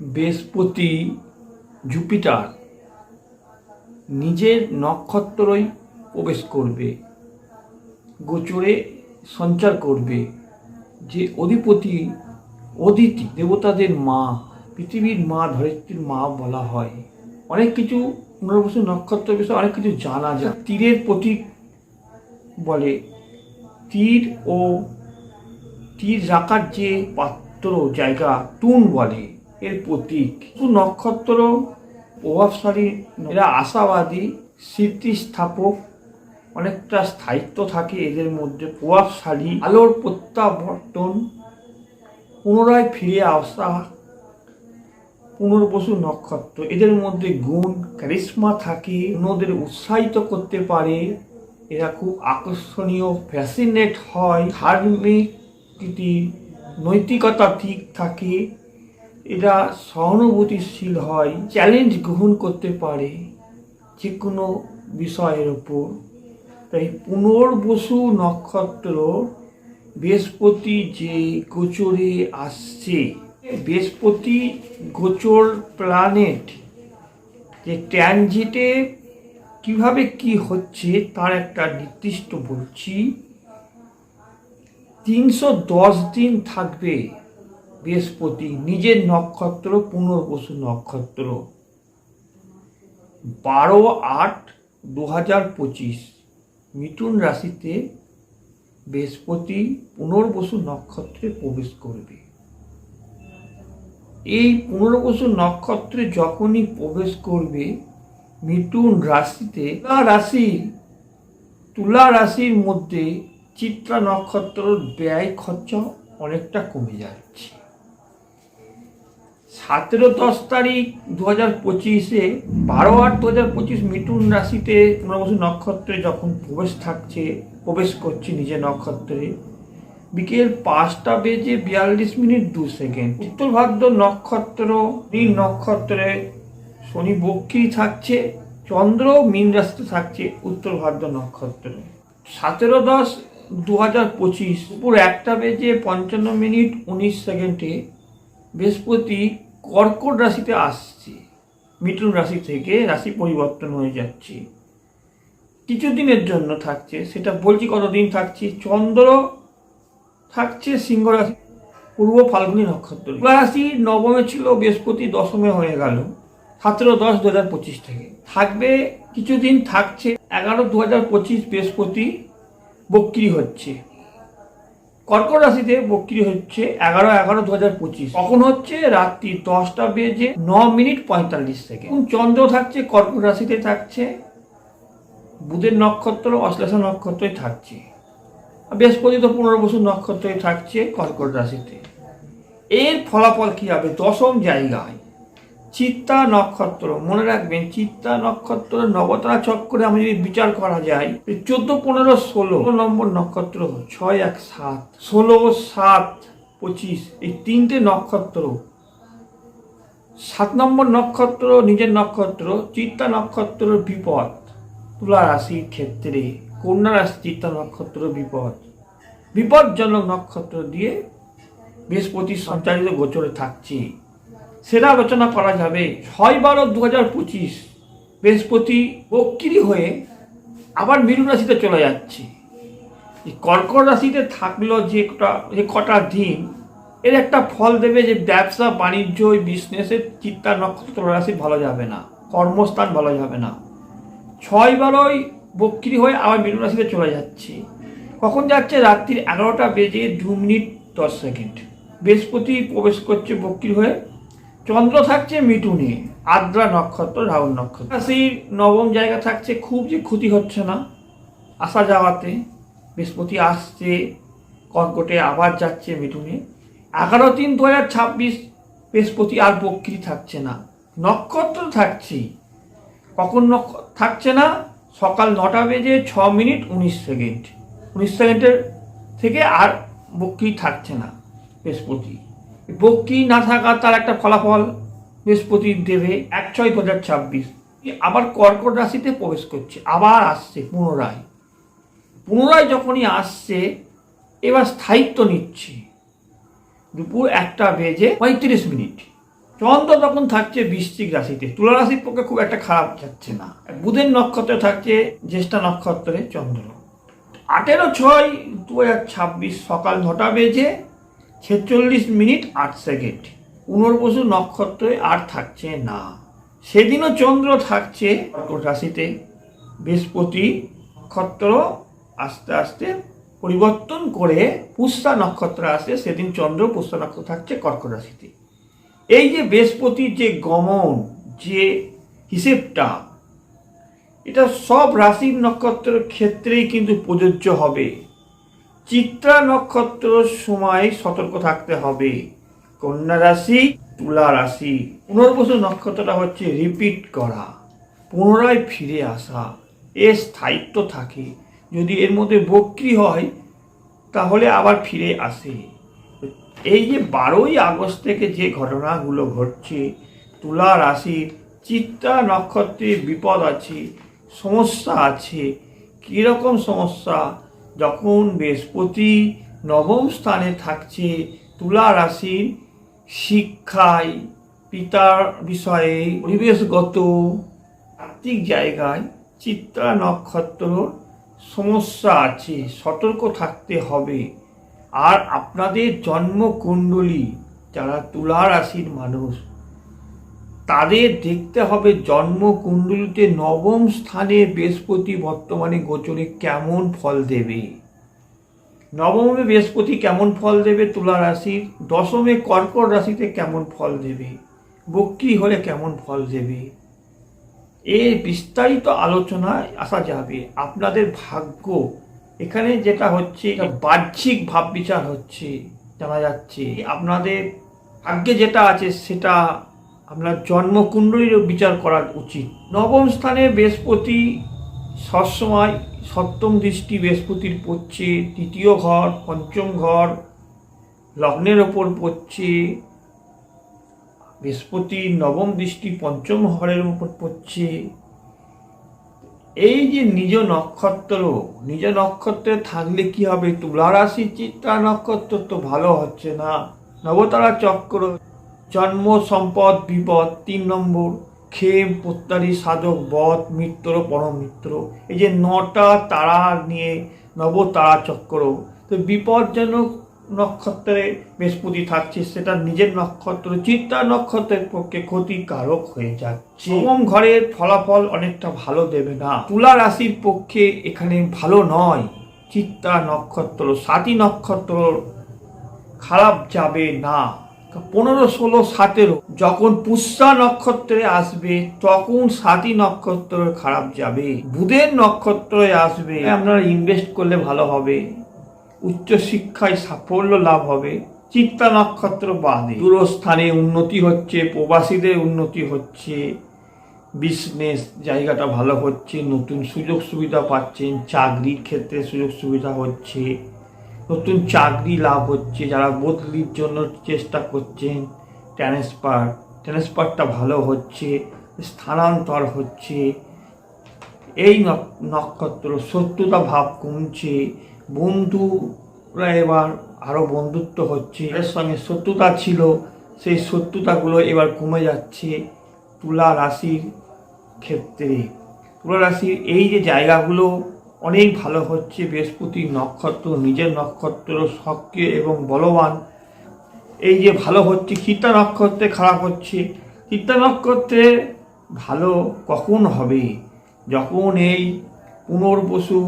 বৃহস্পতি জুপিটার নিজের নক্ষত্রই প্রবেশ করবে, গোচরে সঞ্চার করবে যে অধিপতি, অদিতি দেবতাদের মা, পৃথিবীর মা, ধরিত্রীর মা বলা হয়। অনেক কিছু পুনর্বসু নক্ষত্র বিষয়ে অনেক কিছু জানা যায়। তীরের প্রতীক বলে, তীর ও তীর রাখার যে পাত্র জায়গা, টুন বলে। এর প্রতীক। নক্ষত্র, প্রভাবশালী, এরা আশাবাদী, স্মৃতিস্থাপক, অনেকটা স্থায়িত্ব থাকে এদের মধ্যে, প্রভাবশালী, আলোর প্রত্যাবর্তন, পুনরায় ফিরে আসা পুনর্বসু নক্ষত্র। এদের মধ্যে গুণ ক্যারিসমা থাকে, অন্যদের উৎসাহিত করতে পারে, এরা খুব আকর্ষণীয় ফ্যাসিনেট হয়, ধার্মিক নৈতিকতা ঠিক থাকে। এরা সহানুভূতিশীল হয় চ্যালেঞ্জ গ্রহণ করতে পারে যে কোনো বিষয়ের ওপর। তাই পুনর্বসু নক্ষত্র বৃহস্পতি যে গোচরে আসছে, বৃহস্পতি গোচর প্ল্যানেট যে ট্রানজিটে কীভাবে কি হচ্ছে তার একটা নির্দিষ্ট বলছি। তিনশো দশ দিন থাকবে বৃহস্পতি, নিজের নক্ষত্র, পুনর্বসু নক্ষত্র। বারো আট দু হাজার পঁচিশ, মিথুন রাশিতে বৃহস্পতি পুনর্বসু নক্ষত্রে প্রবেশ করবে। এই পুনর্বসু নক্ষত্রে যখনই প্রবেশ করবে, মিথুন রাশিতে, তুলা রাশি, তুলা রাশির মধ্যে চিত্রা নক্ষত্রর ব্যয় খরচা অনেকটা কমে যাচ্ছে। সতেরো দশ তারিখ দু হাজার পঁচিশে, বারো আট দু হাজার পঁচিশ মিথুন রাশিতে পুনর্বসু নক্ষত্রে যখন প্রবেশ থাকছে, প্রবেশ করছে নিজের নক্ষত্রে, বিকেল পাঁচটা বেজে বিয়াল্লিশ মিনিট দু সেকেন্ড। উত্তর ভাদ্র নক্ষত্র, নীল নক্ষত্রে শনি বক্ষী থাকছে, চন্দ্র মীন রাশিতে থাকছে উত্তর ভাদ্র নক্ষত্রে। সতেরো দশ দু হাজার পঁচিশ, দুপুর একটা বেজে পঞ্চান্ন মিনিট উনিশ সেকেন্ডে বৃহস্পতি কর্কট রাশিতে আসছে, মিথুন রাশি থেকে রাশি পরিবর্তন হয়ে যাচ্ছে। কিছুদিনের জন্য থাকছে, সেটা বলছি কতদিন থাকছে? চন্দ্র থাকছে, সিংহ রাশি, পূর্ব ফাল্গুনী নক্ষত্র। রাশি নবমে ছিল, বৃহস্পতি দশমে হয়ে গেল, সতেরো দশ দু হাজার পঁচিশ থেকে। থাকবে, কিছুদিন থাকছে, এগারো দু হাজার পঁচিশ বৃহস্পতি বক্রি হচ্ছে। কর্কট রাশিতে বক্রি হচ্ছে এগারো এগারো দু হাজার পঁচিশ। কখন হচ্ছে? রাত্রি দশটা বেজে ন মিনিট পঁয়তাল্লিশ থেকে চন্দ্র থাকছে? কর্কট রাশিতে থাকছে। বুধের নক্ষত্র, অশ্লেষা নক্ষত্রই থাকছে। বৃহস্পতি তো পুনর্বসু নক্ষত্রই থাকছে কর্কট রাশিতে। এর ফলাফল কি হবে? দশম জায়গায়। চিত্তা নক্ষত্র, মনে রাখবেন চিত্তা নক্ষত্র নবতারা চক্রে আমি যদি বিচার করা যায় চোদ্দ, পনেরো, ষোলো নম্বর নক্ষত্র, ছয়, এক, সাত, ষোলো, সাত, পঁচিশ, এই তিনটে নক্ষত্র, সাত নম্বর নক্ষত্র নিজের নক্ষত্র, চিত্তা নক্ষত্র বিপদ, তুলা রাশির ক্ষেত্রে, কন্যা রাশি চিত্তা নক্ষত্র বিপদ বিপজ্জনক নক্ষত্র দিয়ে বৃহস্পতি সঞ্চালিত গোচরে থাকছে। সেটা আলোচনা করা যাবে। ছয় বারো দু হাজার পঁচিশ বৃহস্পতি বক্রি হয়ে আবার মীন রাশিতে চলে যাচ্ছে। কর্কট রাশিতে থাকল যে কটা যে কটা দিন, এর একটা ফল দেবে যে ব্যবসা, বাণিজ্য, ওই বিজনেসের চিত্তা নক্ষত্র রাশি ভালো যাবে না, কর্মস্থান ভালো যাবে না। ছয় বারোই বক্রি হয়ে আবার মীন রাশিতে চলে যাচ্ছে। কখন যাচ্ছে? রাত্রির এগারোটা বেজে দু মিনিট দশ সেকেন্ড। বৃহস্পতি প্রবেশ করছে বক্রি হয়ে চন্দ্র থাকছে মিটুনে আদ্রা নক্ষত্র, রাহুল নক্ষত্র। রাশির নবম জায়গা থাকছে খুব যে ক্ষতি হচ্ছে না, আসা যাওয়াতে বৃহস্পতি আসছে, কর্কটে আবার যাচ্ছে মিটুনে এগারো তিন দু হাজার ছাব্বিশ বৃহস্পতি আর বক্রি থাকছে না, নক্ষত্র থাকছে। কখন থাকছে না? সকাল নটা বেজে ছ মিনিট উনিশ সেকেন্ড। উনিশ সেকেন্ডের থেকে আর বক্রি থাকছে না বৃহস্পতি। বক্রি না থাকা তার একটা ফলাফল বৃহস্পতি দেবে এক ছয় দু হাজার ছাব্বিশ। আবার কর্কট রাশিতে প্রবেশ করছে, আবার আসছে পুনরায়। পুনরায় যখনই আসছে, এবার স্থায়িত্ব নিচ্ছে। দুপুর একটা বেজে পঁয়ত্রিশ মিনিট। চন্দ্র তখন থাকছে বৃশ্চিক রাশিতে, তুলা রাশির পক্ষে খুব একটা খারাপ যাচ্ছে না। বুধের নক্ষত্রে থাকছে জ্যেষ্ঠা নক্ষত্রে চন্দ্র। আঠেরো ছয় দু হাজার ছাব্বিশ সকাল নটা বেজে ছেচল্লিশ মিনিট আট সেকেন্ড। পুনর্বসু নক্ষত্রে আর থাকছে না। সেদিনও চন্দ্র থাকছে কর্কট রাশিতে। বৃহস্পতি নক্ষত্র আস্তে আস্তে পরিবর্তন করে পুষ্যা নক্ষত্র আসে সেদিন চন্দ্র পুষ্যা নক্ষত্র থাকছে কর্কট রাশিতে। এই যে বৃহস্পতির যে গমন, যে হিসেবটা, এটা সব রাশির নক্ষত্রের ক্ষেত্রেই কিন্তু প্রযোজ্য হবে। চিত্রা নক্ষত্র সময় সতর্ক থাকতে হবে। কন্যা রাশি, তুলা রাশি। পুনর্বসু নক্ষত্রটা হচ্ছে রিপিট করা, পুনরায় ফিরে আসা। এর স্থায়িত্ব থাকে। যদি এর মধ্যে বক্রি হয়, তাহলে আবার ফিরে আসে। এই যে বারোই আগস্ট থেকে যে ঘটনাগুলো ঘটছে, তুলা রাশির চিত্রা নক্ষত্রে বিপদ আছে, সমস্যা আছে। কীরকম সমস্যা? যখন বৃহস্পতি নবম স্থানে থাকছে তুলা রাশির শিক্ষায় পিতার বিষয়ে পরিবেশগত আর্থিক জায়গায় চিত্রা নক্ষত্র সমস্যা আছে, সতর্ক থাকতে হবে। আর আপনাদের জন্মকুণ্ডলী, যারা তুলা রাশির মানুষ তাদের দেখতে হবে জন্মকুণ্ডলিতে নবম স্থানে বৃহস্পতি বর্তমানে গোচরে কেমন ফল দেবে। নবমে বৃহস্পতি কেমন ফল দেবে তুলা রাশির, দশমে কর্কট রাশিতে কেমন ফল দেবে, বক্রি হলে কেমন ফল দেবে। এর বিস্তারিত আলোচনায় আসা যাবে। আপনাদের ভাগ্য, এখানে যেটা হচ্ছে বাহ্যিক ভাব বিচার হচ্ছে, জানা যাচ্ছে। আপনাদের ভাগ্যে যেটা আছে সেটা আপনার জন্মকুণ্ডলীরও বিচার করা উচিত। নবম স্থানে বৃহস্পতি সবসময় সপ্তম দৃষ্টি বৃহস্পতির পড়ছে, তৃতীয় ঘর, পঞ্চম ঘর, লগ্নের ওপর পড়ছে, বৃহস্পতি নবম দৃষ্টি পঞ্চম ঘরের উপর পড়ছে। এই যে নিজ নক্ষত্র, নিজ নক্ষত্রে থাকলে কি হবে? তুলা রাশি চিত্রা নক্ষত্র তো ভালো হচ্ছে না। নবতারা চক্র জন্ম সম্পদ বিপদ তিন নম্বর খেম প্রত্যারী সাধক, বধ, মিত্র পরমিত্র এই যে নটা তারা নিয়ে নবতারা চক্র। তো বিপজ্জনক নক্ষত্রে বৃহস্পতি থাকছে, সেটা নিজের নক্ষত্র চিত্তা নক্ষত্রের পক্ষে ক্ষতিকারক হয়ে যাচ্ছে। এবং ঘরের ফলাফল অনেকটা ভালো দেবে না। তুলা রাশির পক্ষে এখানে ভালো নয়। চিত্তা নক্ষত্র, সাতী নক্ষত্র খারাপ যাবে না। পনেরো, ষোলো, সতেরো, যখন পুষ্যা নক্ষত্রে আসবে, তখন সাতী নক্ষত্র খারাপ যাবে। বুধের নক্ষত্রে আসবে, আপনারা ইনভেস্ট করলে ভালো হবে। উচ্চশিক্ষায় সাফল্য লাভ হবে। চিত্তা নক্ষত্র বাদে দূরস্থানে উন্নতি হচ্ছে, প্রবাসীদের উন্নতি হচ্ছে বিজনেস জায়গাটা ভালো হচ্ছে, নতুন সুযোগ সুবিধা পাচ্ছেন, চাকরির ক্ষেত্রে সুযোগ সুবিধা হচ্ছে। নতুন চাকরি লাভ হচ্ছে, যারা বদলির জন্য চেষ্টা করছেন ট্রান্সফার ট্রান্সফারটা ভালো হচ্ছে, স্থানান্তর হচ্ছে। এই নক- নক্ষত্র শত্রুতা ভাব কমছে। বন্ধুরা এবার আরও বন্ধুত্ব হচ্ছে। এর সঙ্গে শত্রুতা ছিল, সেই শত্রুতাগুলো এবার কমে যাচ্ছে তুলা রাশির ক্ষেত্রে। তুলা রাশির এই যে জায়গাগুলো অনেক ভালো হচ্ছে বৃহস্পতি নক্ষত্র, নিজের নক্ষত্র সক্রিয় এবং বলবান। এই যে ভালো হচ্ছে চিত্তা নক্ষত্রে খারাপ হচ্ছে। চিত্তা নক্ষত্রে ভালো কখন হবে? যখন এই পুনর্বসু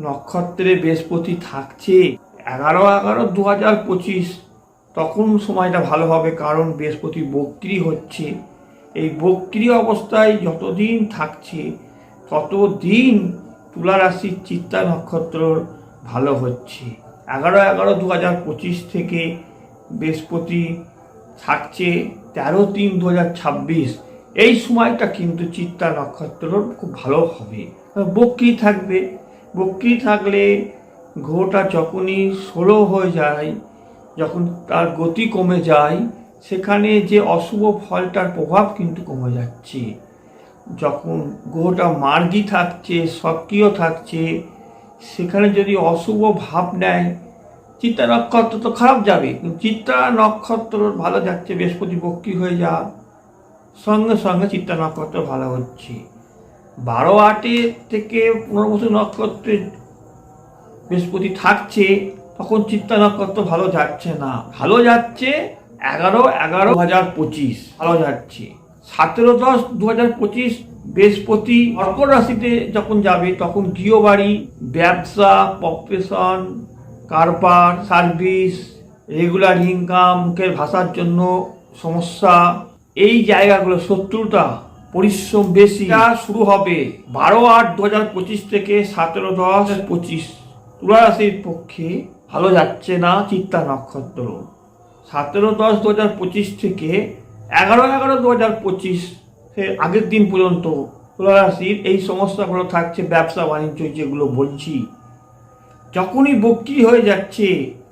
নক্ষত্রে বৃহস্পতি থাকছে, এগারো এগারো দু হাজার পঁচিশ, তখন সময়টা ভালো হবে কারণ বৃহস্পতি বক্রি হচ্ছে। এই বক্রি অবস্থায় যতদিন থাকছে, ততদিন তুলা রাশির চিত্তা নক্ষত্র ভালো হচ্ছে। এগারো এগারো দু হাজার পঁচিশ থেকে বৃহস্পতি থাকছে তেরো তিন দু হাজার ছাব্বিশ। এই সময়টা কিন্তু চিত্তা নক্ষত্রর খুব ভালো হবে। বক্রি থাকবে। বক্রি থাকলে ঘোটা যখনই ষোলো হয়ে যায়, যখন তার গতি কমে যায়, সেখানে যে অশুভ ফলটার প্রভাব কিন্তু কমে যাচ্ছে। যখন গ্রহটা মার্গী থাকছে সক্রিয় থাকছে, সেখানে যদি অশুভ ভাব নেয় চিত্রা নক্ষত্র তো খারাপ যাবে চিত্রা নক্ষত্র ভালো যাচ্ছে, বৃহস্পতি বক্রি হয়ে যা, সঙ্গে সঙ্গে চিত্রা নক্ষত্র ভালো হচ্ছে। বারো আটে থেকে পনেরো বছর নক্ষত্রে বৃহস্পতি থাকছে, তখন চিত্তা নক্ষত্র ভালো যাচ্ছে না। ভালো যাচ্ছে এগারো এগারো হাজার পঁচিশ, ভালো যাচ্ছে। সতেরো দশ দু হাজার পঁচিশ বৃহস্পতি কর্কট রাশিতে যখন যাবে, তখন গৃহবাড়ি ব্যবসা প্রফেশন কারবার সার্ভিস রেগুলার ইনকাম মুখের ভাষার জন্য সমস্যা, এই জায়গাগুলো শত্রুতা, পরিশ্রম বেশি। শুরু হবে বারো আট দু হাজার পঁচিশ থেকে সতেরো দশ পঁচিশ। তুলা রাশির পক্ষে ভালো যাচ্ছে না চিত্তা নক্ষত্র। সতেরো দশ দু হাজার পঁচিশ থেকে এগারো এগারো দু হাজার পঁচিশ আগের দিন পর্যন্ত রাশির এই সমস্যাগুলো থাকছে, ব্যবসা বাণিজ্য যেগুলো বলছি। যখনই বক্রি হয়ে যাচ্ছে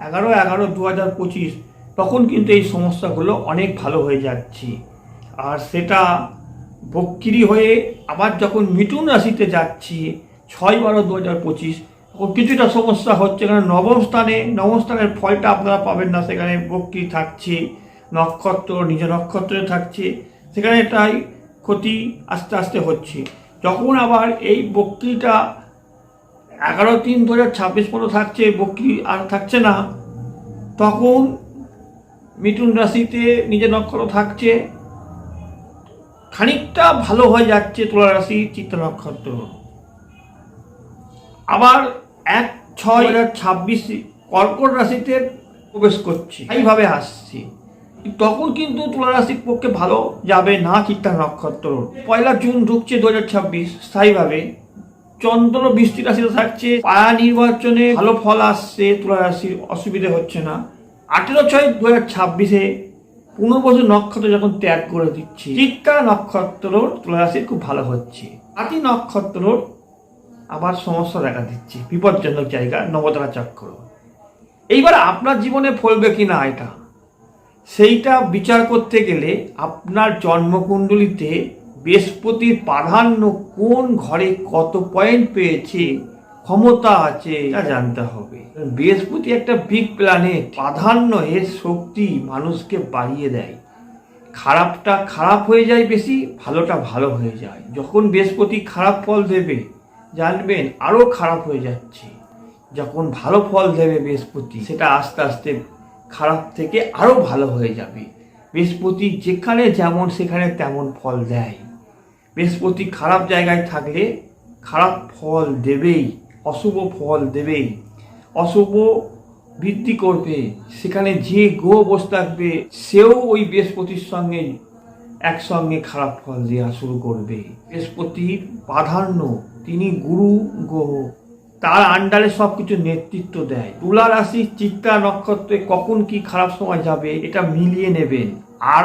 এগারো এগারো দু হাজার পঁচিশ, তখন কিন্তু এই সমস্যাগুলো অনেক ভালো হয়ে যাচ্ছে। আর সেটা বক্রি হয়ে আবার যখন মিথুন রাশিতে যাচ্ছি, ছয় বারো দু হাজার পঁচিশ, তখন কিছুটা সমস্যা হচ্ছে, কারণ নবম স্থানে, নবম স্থানের ফলটা আপনারা পাবেন না, সেখানে বক্রি থাকছে। নক্ষত্র নিজ নক্ষত্রে থাকছে। সেখানে এটাই ক্ষতি আস্তে আস্তে হচ্ছে। যখন আবার এই বক্রিটা এগারো তিন দু হাজার ছাব্বিশ পর্যন্ত থাকছে বক্রি আর থাকছে না তখন মিথুন রাশিতে নিজের নক্ষত্র থাকছে। খানিকটা ভালো হয়ে যাচ্ছে তুলা রাশি চিত্র নক্ষত্র। আবার এক ছয় হাজার ছাব্বিশ কর্কট রাশিতে প্রবেশ করছে। এইভাবে আসছে। তখন কিন্তু তুলা রাশির পক্ষে ভালো যাবে না চিত্তা নক্ষত্র। পয়লা জুন ঢুকছে দু হাজার ছাব্বিশ, স্থায়ীভাবে। চন্দ্র বৃষ্টি রাশিতে থাকছে পায়া নির্বাচনে ভালো ফল আসছে তুলা রাশির অসুবিধে হচ্ছে না। আঠেরো ছয় দু হাজার ছাব্বিশে পুনর্বসু নক্ষত্র যখন ত্যাগ করে দিচ্ছে চিত্তা নক্ষত্র তুলা রাশির খুব ভালো হচ্ছে। আতি নক্ষত্র আবার সমস্যা দেখা দিচ্ছে, বিপজ্জনক জায়গা নবতারা চক্র। এইবার আপনার জীবনে ফলবে কি না এটা? সেইটা বিচার করতে গেলে আপনার জন্মকুণ্ডলিতে বৃহস্পতির প্রাধান্য কোন ঘরে কত পয়েন্ট পেয়েছে, ক্ষমতা আছে, এটা জানতে হবে। বৃহস্পতি একটা বিগ প্ল্যানেট প্রাধান্য এর শক্তি মানুষকে বাড়িয়ে দেয়। খারাপটা খারাপ হয়ে যায় বেশি, ভালোটা ভালো হয়ে যায়। যখন বৃহস্পতি খারাপ ফল দেবে, জানবেন আরও খারাপ হয়ে যাচ্ছে। যখন ভালো ফল দেবে বৃহস্পতি, সেটা আস্তে আস্তে খারাপ থেকে আরও ভালো হয়ে যাবে। বৃহস্পতি যেখানে যেমন, সেখানে তেমন ফল দেয়। বৃহস্পতি খারাপ জায়গায় থাকলে খারাপ ফল দেবেই, অশুভ ফল দেবেই। অশুভ বৃদ্ধি করবে, সেখানে যে গ্রহ বসে থাকবে, সেও ওই বৃহস্পতির সঙ্গে একসঙ্গে খারাপ ফল দেওয়া শুরু করবে। বৃহস্পতির প্রাধান্য, তিনি গুরু, গ্রহ। তার আন্ডারে সব কিছু নেতৃত্ব দেয়। তুলা রাশি চিত্রা নক্ষত্রে কখন কি খারাপ সময় যাবে এটা মিলিয়ে নেবেন। আর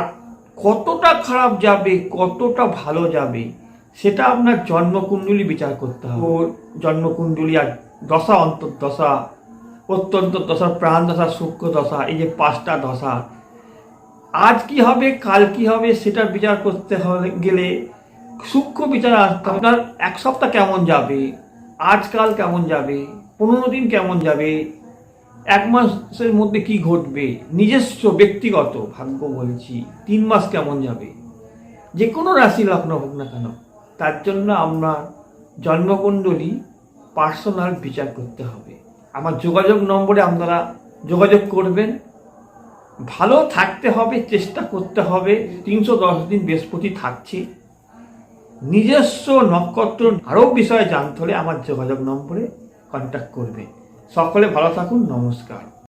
কতটা খারাপ যাবে কতটা ভালো যাবে সেটা আপনার জন্মকুণ্ডলী বিচার করতে হবে। ওর জন্মকুণ্ডলী আর দশা অন্তর্দশা অত্যন্ত দশা প্রাণ দশা সূক্ষ্ম দশা এই যে পাঁচটা দশা। আজ কি হবে কাল কি হবে সেটা বিচার করতে গেলে সূক্ষ্ম বিচার আসতে আপনার এক সপ্তাহ কেমন যাবে? আজকাল কেমন যাবে? পনেরো দিন কেমন যাবে? এক মাসের মধ্যে কি ঘটবে? নিজস্ব, ব্যক্তিগত, ভাগ্য বলছি। তিন মাস কেমন যাবে? যে কোনো রাশি লগ্ন হোক না কেন, তার জন্য আপনার জন্মকুণ্ডলী পার্সোনাল বিচার করতে হবে। আমার যোগাযোগ নম্বরে আপনারা যোগাযোগ করবেন। ভালো থাকতে হবে, চেষ্টা করতে হবে। তিনশো দশ দিন বৃহস্পতি থাকছে। নিজস্ব নক্ষত্র আরও বিষয়ে জানতে হলে আমার যোগাযোগ নম্বরে কন্ট্যাক্ট করবে। সকলে ভালো থাকুন, নমস্কার।